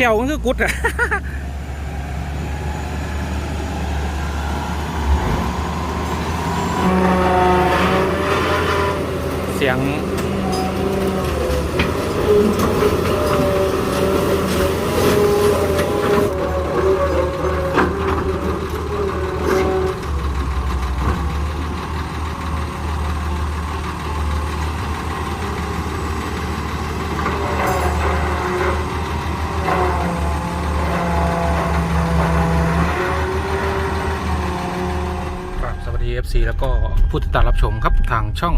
ขวมันคือกุดอะเสียง ครับสวัสดี FC แล้วก็ ผู้ติดตามรับชมครับทางช่อง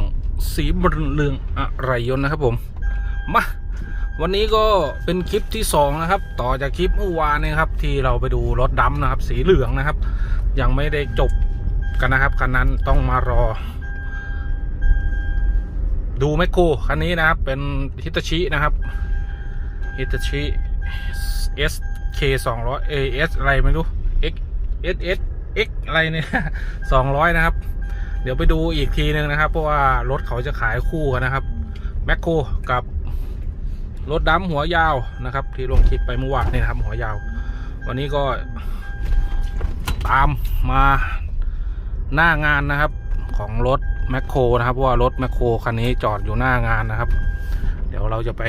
สีบรรเลืองอะไรยนนะครับผมมาวันนี้ก็เป็นคลิปที่2นะครับต่อจากคลิปเมื่อวานนยครับที่เราไปดูรถดำนะครับ สีเหลืองนะครับ ยังไม่ได้จบกันนะครับคันนั้นต้องมารอ ดูแมคโครคันนี้นะครับเป็นฮิตาชินะครับฮิตาชิ SK 200 AS อะไรไม่รู้ X SS X อะไรเนี่ย200 นะครับ เดี๋ยวไปดูอีกทีหนึ่งนะครับ เพราะว่ารถเขาจะขายคู่กันนะครับแมคโครกับรถดำหัวยาวนะครับ ที่ลงคลิปไปเมื่อวานนี่นะครับหัวยาว วันนี้ก็ตามมาหน้างานนะครับ ของรถแมคโครนะครับเพราะว่ารถแมคโครคันนี้จอดอยู่หน้างานนะครับ เดี๋ยวเราจะไป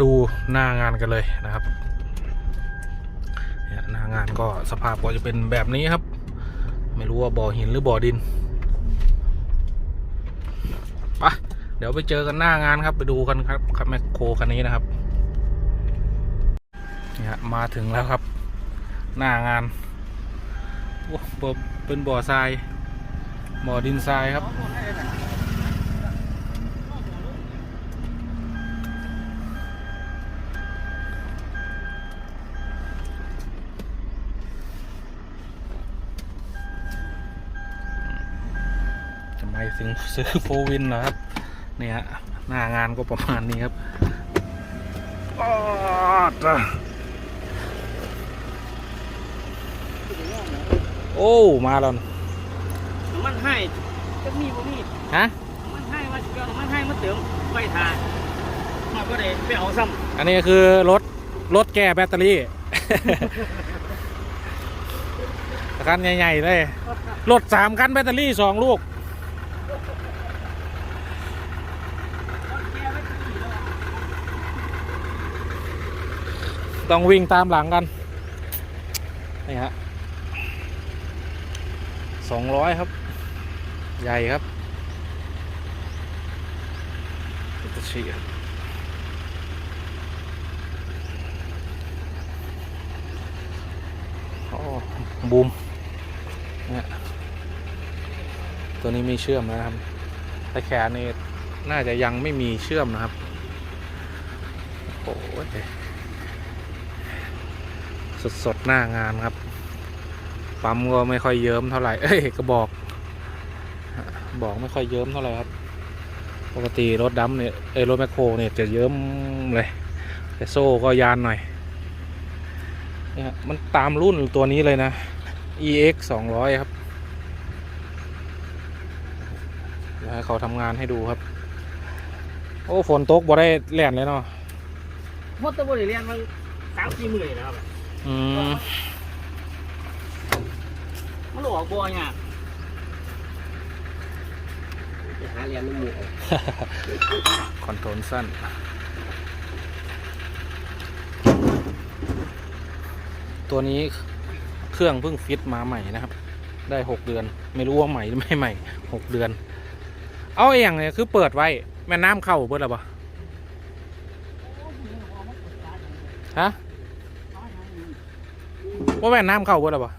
ดูหน้างานกันเลยนะครับหน้างานก็สภาพก็จะเป็นแบบนี้ครับ รู้ว่าบ่อหินหรือบ่อดินปะเดี๋ยวไปเจอกันหน้างานครับ ไปดูกันครับคับแมคโครคันนี้นะครับเนี่ยมาถึงแล้วครับ หน้างานโอ้เป็นบ่อทรายบ่อดินทรายครับ ถึงซื้อโฟวินเหรอครับเนี่ยฮะหน้างานก็ประมาณนี้ครับอ้าวจ้ะโอ้มาแล้วนะมันให้จะมีบ่มีฮะมันให้ว่าสิเอามันให้มาเติมไฟทานมาก็ได้ไปเอาซ้อันนี้คือรถรถแก้แบตเตอรี่คันใหญ่ๆเลยรถสามคันแบตเตอรี่สองลูก ต้องวิ่งตามหลังกัน นี่ฮะสองร้อยครับ ใหญ่ครับจะชีครับโอ้บูมเนี่ยตัวนี้มีเชื่อมนะครับแต่แขนนี่น่าจะยังไม่มีเชื่อมนะครับ โอ้ย สดสดๆหน้างานครับ ปั๊มก็ไม่ค่อยเยิ้มเท่าไหร่ เอ้ยกระบอก บอกไม่ค่อยเยิ้มเท่าไหร่ครับ ปกติรถดำเนี่ยเอ้ยรถแมคโครเนี่ยจะเยิ้มเลยแต่โซ่ก็ยานหน่อยเนี่ยมันตามรุ่นตัวนี้เลยนะ EX 200 ครับเดี๋ยวให้เขาทำงานให้ดูครับ โอ้ฝนตกบ่ได้แล่นเลยเนาะำมดตะบริเรียนมันสามสี่หมื่นนะครับ อืมมันออกบ่อยเนี่ยไปหาเรียนน้ำหมูคอนโทรลสั้นตัวนี้เครื่องเพิ่งฟิตมาใหม่นะครับ ได้หกเดือน ไม่รู้ว่าใหม่หรือไม่ใหม่หกเดือน เอาไอ้อย่างเนี่ยคือเปิดไว้ แม่น้ำเข้าเปิดหรือเปล่าฮะ ว่าแม่น้ำเข้าเปิดหรือเปล่า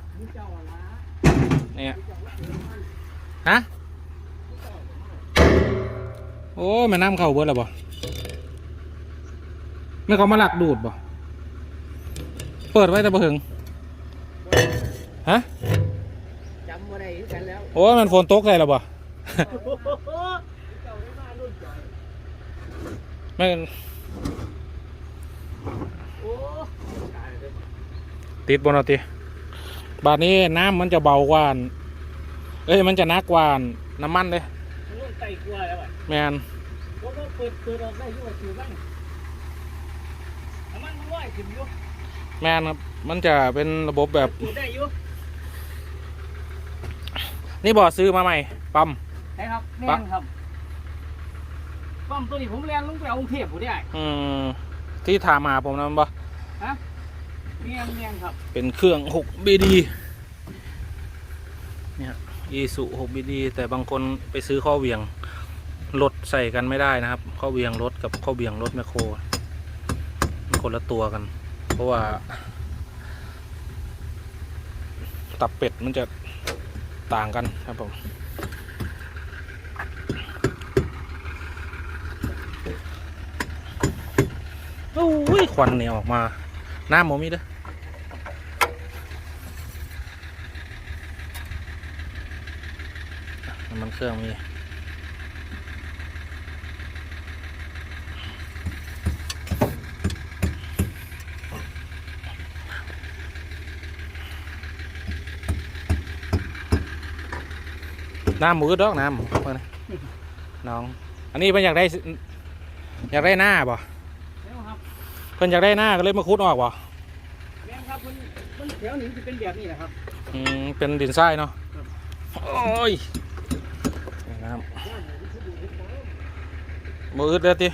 เนี่ยฮะโอ้ยแม่น้ำเข้าเบิดแล้วบ่ไม่เขามาหลักดูดบ่เปิดไว้แต่บ่ถึงฮะจำบ่ได้กันแล้วโอ้ยมันฝนตกใส่แล้วบ่ไม่นโอ้ ตายเลยติดบนเอาติบาดนี้น้ำมันจะเบากว่าอันเอ้ยมันจะหนักกว่าอันน้ำมันเลยมันลงไตกลัวแล้วอะแมนเพราะว่าเปิดเปิดออกได้ด้วยถือบ้างขึ้นอยู่แมนครับ มันจะเป็นระบบแบบสูดได้อยู่นี่บอซื้อมาใหม่ ปั๊มใช่ครับแม่นครับป้อมตัวนี้ผมเรียนลงไปเอากรุงเทพผมได้ อืมที่ถามหาผมนะมันบอฮะ เมียนเมียนครับ เป็นเครื่อง6 BD เนี่ยอีสุ6 BD แต่บางคนไปซื้อข้อเวียงรถใส่กันไม่ได้นะครับ ข้อเวียงรถกับข้อเวียงรถแมคโครมันคนละตัวกัน เพราะว่า ตับเป็ดมันจะต่างกันครับผมโอ้ยควันเนี่ยออกมา น้ำหมมีเด้อมันเครื่องมีน้ำหมูดอกน้ำน้อง อันนี้เพิ่นอยากได้ อยากได้หน้าบ่ เพิ่นอยากได้หน้าก็เลยมาคุดออกบ่แม่นครับมันมันแถวนี้จะเป็นแบบนี้แหละครับอืมเป็นดินทรายเนาะครับโอ้ยนี่นะครับมืออึดเด้อติ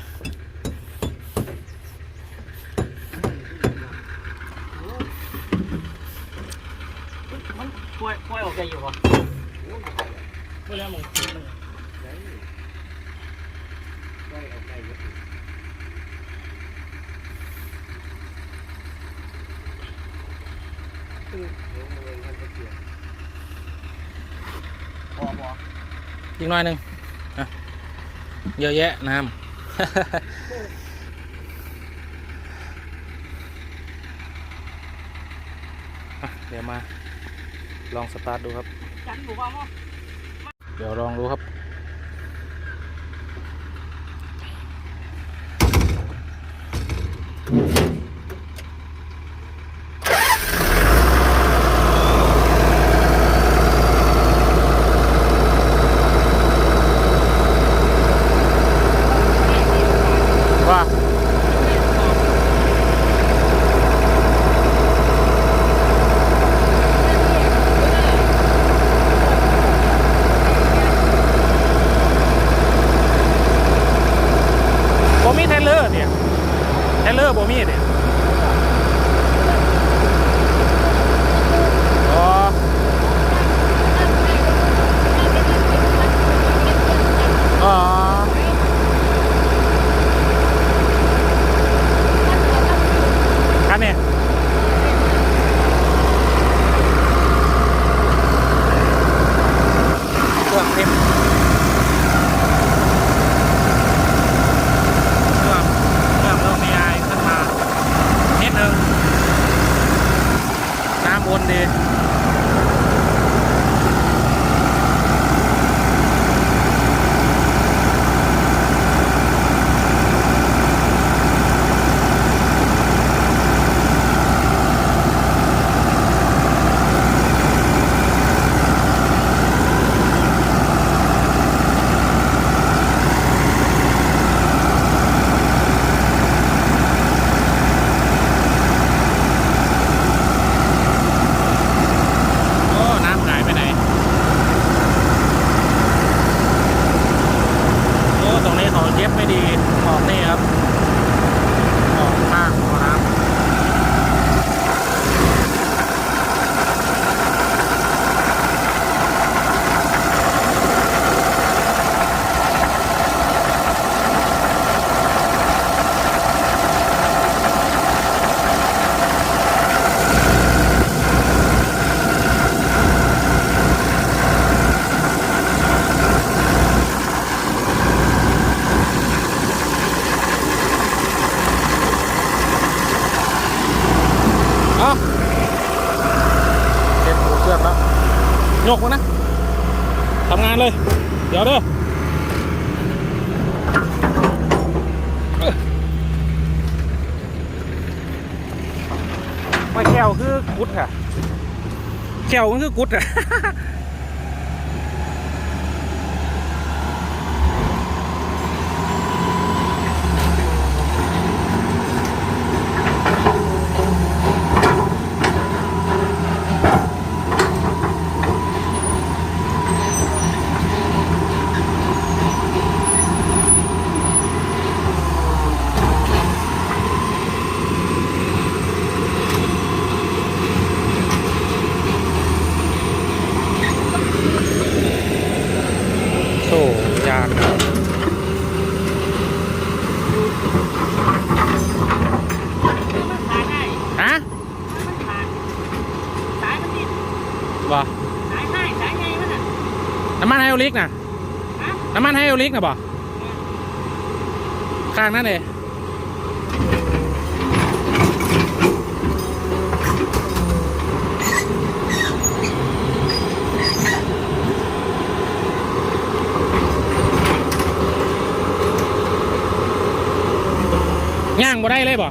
มันปล่อยปล่อยออกใจอยู่ป่ะเวลา มึงพอพออีกหน่อยหนึ่งอะเยอะแยะน้ำอะเดี๋ยวมาลองสตาร์ทดูครับ เดี๋ยวลองดูครับว่าำงานเลย เดี๋ยวเด้อเอ้ยไม่แก้วคือกุดค่ะแก้วมันคือกุดค่ะ น้ำมันไฮโอ ลิกนะฮะน้ำมันไฮโอลิกนะบ่ข้างนั่นเลยย่างบ่ได้เลยบ่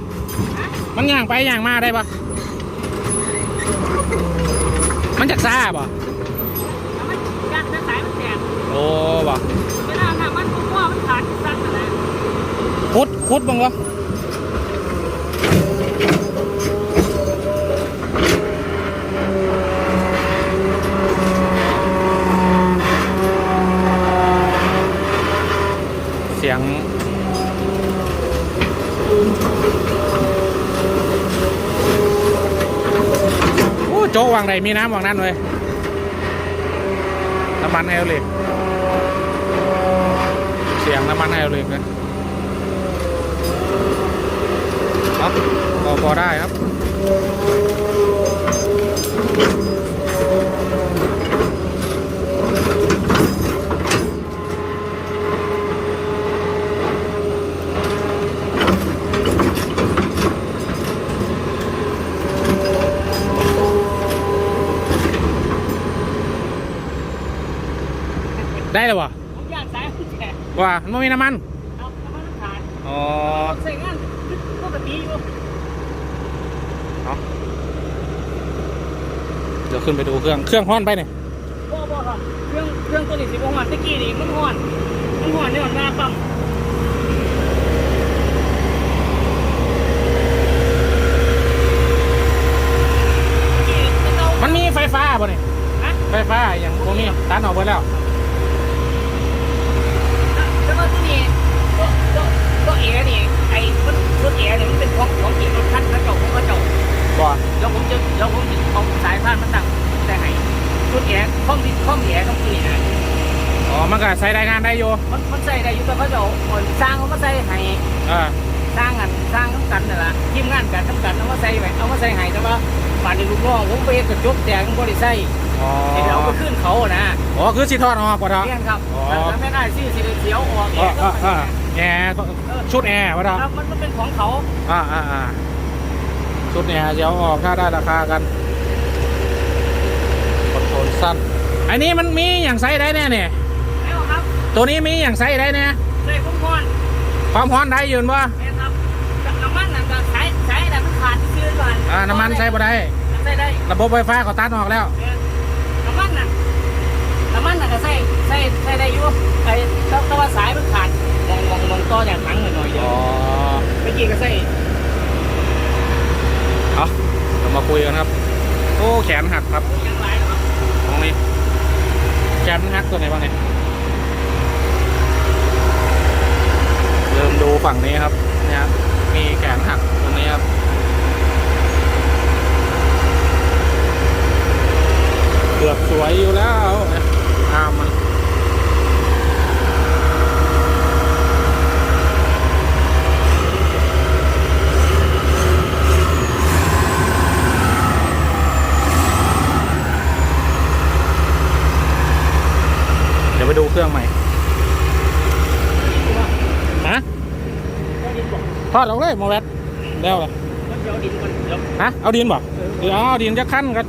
มันย่างไปย่างมาได้บ่มันจากซ่าบ่ แล้วมันยัดสายมันแตก โอ้บ่เวลาน้ำมันพุ่งว่ามันขาดสั้นอะไรคุดคุดบ้างวะเสียงโอ้โจ๊กวางใดมีน้ำวางนั่นเลยน้ำมันไฮโอลิกเสีย น้ำมันให้เราเลยนะครับก็พอได้ครับ ได้เลยวะ ผมยัดสายมัน แตกว่ามันไม่มีน้ำมันเอาน้ำมันมันขาดอ๋อใส่งานปกติอยู่เดี๋ยวขึ้นไปดูเครื่อง เครื่องฮ้อนไปเนี่ยบ่บ่ครับเครื่อง เครื่องตัวนี้สิบ่ฮ้อนตะกี้นี่มันฮ้อนมันฮ้อนเนี่ยหน้าปั๊มตะกี้มันเอามันมีไฟฟ้าป่ะเนี่ยฮะไฟฟ้าอย่างพวกนี้ตัดออกไปแล้วแล้วก็ที่นี่ก็ก็ก็ เอ๋นี่ไอ้รถรถเอ๋เนี่ยมันเป็นของของจริงรถคันกระจกของกระจกบ่แล้วผมจะแล้วผมจะเอาสายพานมาตั้งแต่ไหนรถเอ๋ข้อมที่ข้อมเอ๋ต้องที่นี่นะอ๋อมันก็ใช้ได้งานได้อยู่มันมันใส่ได้อยู่แต่เขาจะเอาคนสร้างเขามาใส่ให้อ่าสร้างกันสร้างทั้งกันนั่นแหละทีมงานกันทั้งกันเอามาใส่ไว้เอามาใส่ให้แต่ว่าป่านนี้ลูกน้องผมไปเฮ็ดกระจกแตกมันบ่ได้ใส่อ๋อไอ้เราไปขึ้นเขานะอ๋อคือสีทอดออกกว่าเถอะเรียนครับอ๋อถ้าไม่ได้ชื่อสิได้เขียวออกอ๋อ แก็อ่าอ่าแอร์ชุดแอร์วะเถอะครับมันมันเป็นของเขาอ่าอ่าอ่าชุดแอร์เดี๋ยวออกถ้าได้ราคากันคอนโทรลสั้น อันนี้มันมีอย่างไซส์ได้แน่เนี่ยแล้วครับตัวนี้มีอย่างไซส์ได้เนี่ยใส่คุ้มพรความร้อนได้ยืนว่าแม่นครับน้ำมันน่ะก็ใช้ใช้แต่มันขาดซื้อก่อนอ่าน้ำมันใช้บ่ได้ใช้ได้ ระบบไฟฟ้าเขาตัดออกแล้วแม่นน้ำมันน่ะน้ำมันน่ะก็ใช้ใช้ใช้ได้อยู่ไอ้แต่แต่ว่าสายมันขาด ต่อจากหนังหน่อยๆเดียวอ๋อเมื่อกี้ก็ใส่เอาเรามาคุยกันครับ โอ้แขนหักครับ ยังหลายนะครับตรงนี้แขนหักตัวไหนบ้างเนี่ยเริ่มดูฝั่งนี้ครับเนี่ยครับมีแขนหักตรงนี้ครับเกือบสวยอยู่แล้วเนี่ยอามมัน ดี๋ยวไปดูเครื่องใหม่ฮะทอดออกเลยโมแวตแล้วเลยมันเดี๋ยวดินมันเดี๋ยวฮะเอาดินบ่เดี๋ยวเอาดินจะขั้นกัน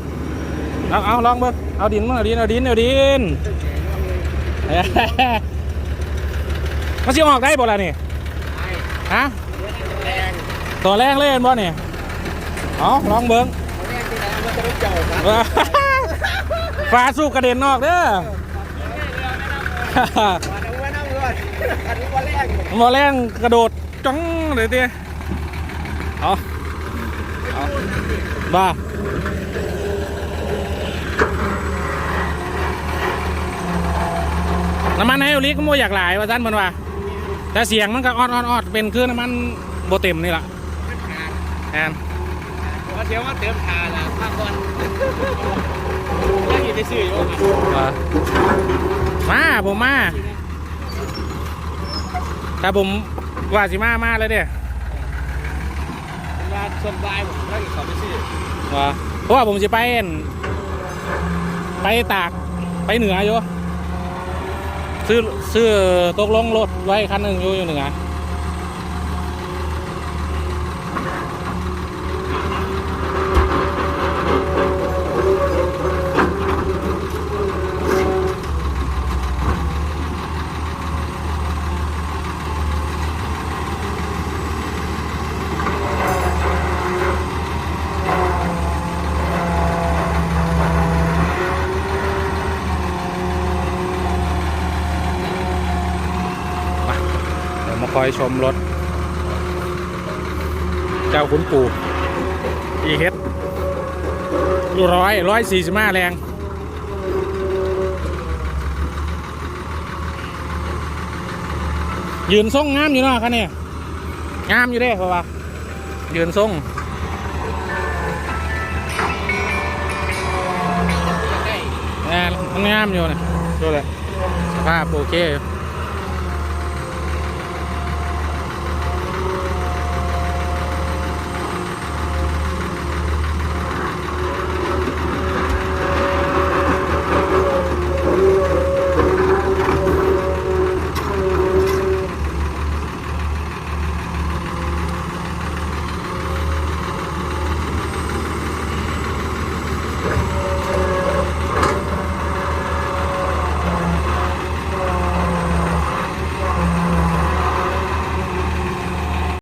เอาเอาลองเบิ่งเอาดินมาเอาดินเอาดินเอาดินเอ้ยมันสิออกได้บ่ล่ะนี่ฮะแรงตัวแรงเล่นบ่นี่เอาลองเบิ่งแรงที่ไหนมันจะไม่เจ้าครับเออฟ้าสู้กระเด็นออกเด้อ มอแรงกระโดดจ้องเลยทีเอาเอาบ้าน้ำมันไฮโอลิกก็โมอยากหลายว่าท่านมันว่า แต่เสียงมันก็ออดออดออดเป็นคือน้ำมันโบเต็มนี่แหละแอนว่าเดี๋ยวว่าเติมทาละพักก่อน ยังอยู่ในสื่ออยู่ว่ามาผมมา ถ้าผมว่าสิมามาเลยเด้ว่าส่วนวายผมก็อยู่เขาไปซื้อว่าเพราะว่าผมจะไปอั่นไปตากไปเหนืออยู่ซื้อซื้อตกลงรถไว้คันหนึ่งอยู่อยู่หนึ่งอะมาเดี๋ยวมา คอยชมรถ เจ้าขุนปู่อีเฮดร้อยร้อยสี่สิบห้าแรง ยืนทรงงามอยู่เนาะคันนี้งามอยู่เด้เพราะว่ายืนทรงแน่มันงามอยู่นะดูเลยสภาพโอเคอยู่